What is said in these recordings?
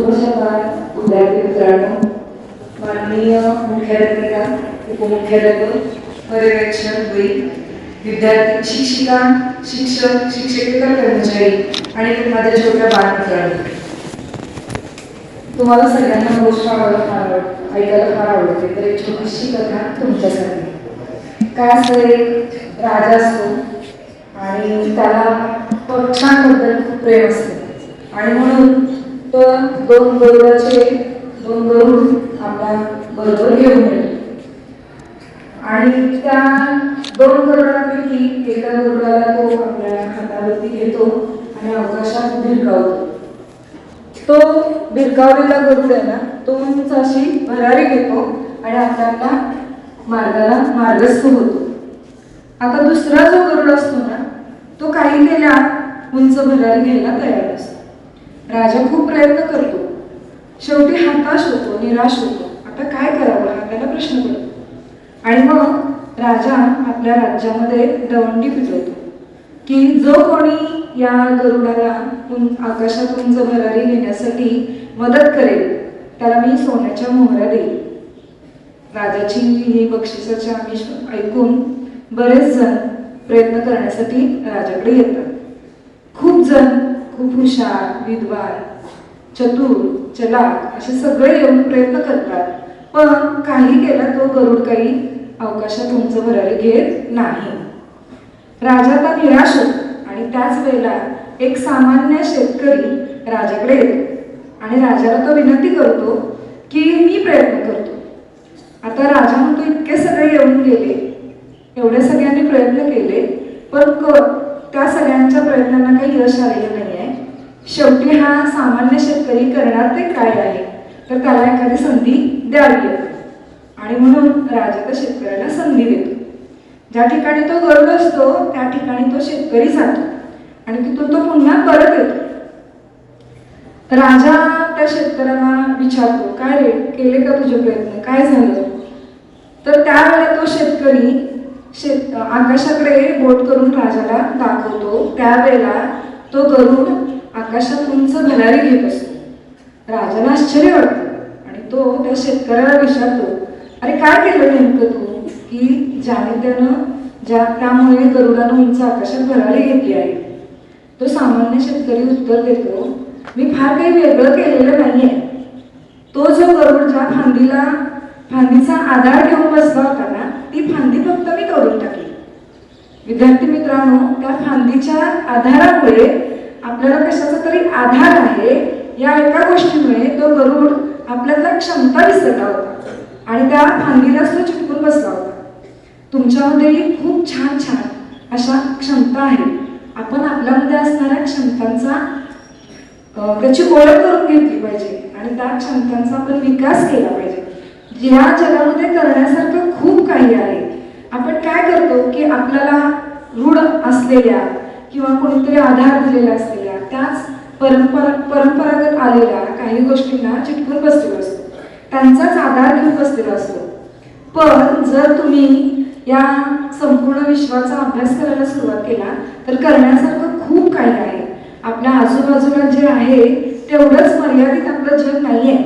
शुभ सकाळ विद्यार्थी मित्रांनो. माननीय मुख्याध्यापिका उपमुख्याध्यापक पर्यवेक्षक द्वयी विद्यार्थी शिक्षिका शिक्षक शिक्षकेतर कर्मचारी आणि माझ्या छोट्या बालमित्रांनो. तुम्हाला सगळ्यांना गोष्ट आवडत फार आवड ऐकायला फार आवडते. तर एक छोटीशी कथा तुमच्यासाठी. काय असतं एक राजा असतो आणि त्याला पक्षांबद्दल खूप प्रेम असते. आणि म्हणून तर दोन गरुडाचे दोन गरुड आपल्या बरोबर घेऊन येतो आणि त्या दोन गरुडांपैकी एका गरुडाला तो आपल्या हातावरती घेतो आणि अवकाशात भिरकावतो. तो भिरकावलेला गरुड आहे ना तो उंच अशी भरारी घेतो आणि आपल्याला मार्गाला मार्गस्थ होतो. आता दुसरा जो गरुड असतो ना तो काही गेला उंच भरारी घ्यायला तयार असतो. राजा खूप प्रयत्न करतो. शेवटी हताश होतो निराश होतो. आता काय करावं हा त्याला प्रश्न पडतो. आणि मग राजा आपल्या राज्यामध्ये दवंडी पिटवतो की जो कोणी या गरुडाला आकाशात उंच भरारी घेण्यासाठी मदत करेल त्याला मी सोन्याच्या मोहऱ्या देईल राजाची ही बक्षिसाची आमिष ऐकून बरेच जण प्रयत्न करण्यासाठी राजाकडे येतात. खूप जण खूप हुशार विद्वान चतुर चलाक असे सगळे येऊन प्रयत्न करतात. पण काही केला तो गरुड काही अवकाशात उंच भरारी घेत नाही. राजा आता निराश होतो आणि त्याच वेळेला एक सामान्य शेतकरी राजाकडे येतो आणि राजाला तो विनंती करतो की मी प्रयत्न करतो. आता राजा म्हणतो इतके सगळे येऊन गेले. एवढ्या सगळ्यांनी प्रयत्न केले पण क त्या सगळ्यांच्या प्रयत्नांना काही यश आलेलं नाही. शेवटी हा सामान्य शेतकरी करणार ते काय आहे? तर त्याला एखादी संधी द्यावी. आणि म्हणून राजा त्या शेतकऱ्याला संधी देतो. ज्या ठिकाणी तो गरुड असतो त्या ठिकाणी तो शेतकरी जातो. आणि तिथून तो पुन्हा परत येतो. राजा त्या शेतकऱ्याला विचारतो काय रे केले का तुझे प्रयत्न? काय झालं? तर त्यावेळेला तो शेतकरी शेत आकाशाकडे बोट करून राजाला दाखवतो. त्यावेळेला तो गरुड आकाशात उंच भरारी घेत असतो. राजाला आश्चर्य वाटतं आणि तो त्या शेतकऱ्याला विचारतो अरे काय केलं नेमकं तू? की ज्याने त्यानं ज्या त्यामुळे गरुडानं उंच आकाशात भरारी घेतली आहे तो सामान्य शेतकरी उत्तर देतो मी फार काही वेगळं केलेलं नाहीये. तो जो गरुड ज्या फांदीला फांदीचा आधार घेऊन बसला होता ना ती फांदी फक्त मी करून टाकली. विद्यार्थी मित्रांनो त्या फांदीच्या आधारामुळे आपल्याला कशाचा तरी आधार आहे या एका गोष्टीमुळे तो गरुड आपल्याला क्षमता विसरला होता आणि त्या फांदीलाच तो चिटकून बसला होता. तुमच्यामध्येही खूप छान छान अशा क्षमता आहेत आपण आपल्यामध्ये असणाऱ्या क्षमतांचा त्याची ओळख करून घेतली पाहिजे आणि त्या क्षमतांचा आपण विकास केला पाहिजे. या जगामध्ये करण्यासारखं खूप काही आहे. आपण काय करतो की आपल्याला रूढ असलेल्या किंवा कोणीतरी आधार दिलेला असलेल्या त्याच परंपरा परंपरागत आलेल्या काही गोष्टींना चिटकून बसलेलो असतो. त्यांचाच आधार घेऊन बसलेला असतो. पण जर तुम्ही या संपूर्ण विश्वाचा अभ्यास करायला सुरुवात केला तर करण्यासारखं खूप काही आहे. आपल्या आजूबाजूला जे आहे तेवढंच मर्यादित आपलं जग आहे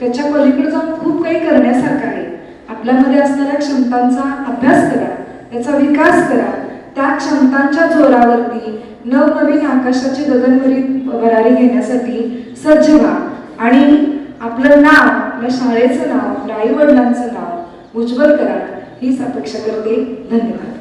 त्याच्या पलीकडे जाऊन खूप काही करण्यासारखं आहे. आपल्यामध्ये असणाऱ्या क्षमतांचा अभ्यास करा त्याचा विकास करा त्या क्षमतांच्या जोरावरती नवनवीन आकाशाची गगनभरी भरारी घेण्यासाठी सज्ज व्हा. आणि आपलं नाव आपल्या शाळेचं नाव आपल्या आई वडिलांचं नाव उज्ज्वल करा. हीच अपेक्षा करते. धन्यवाद.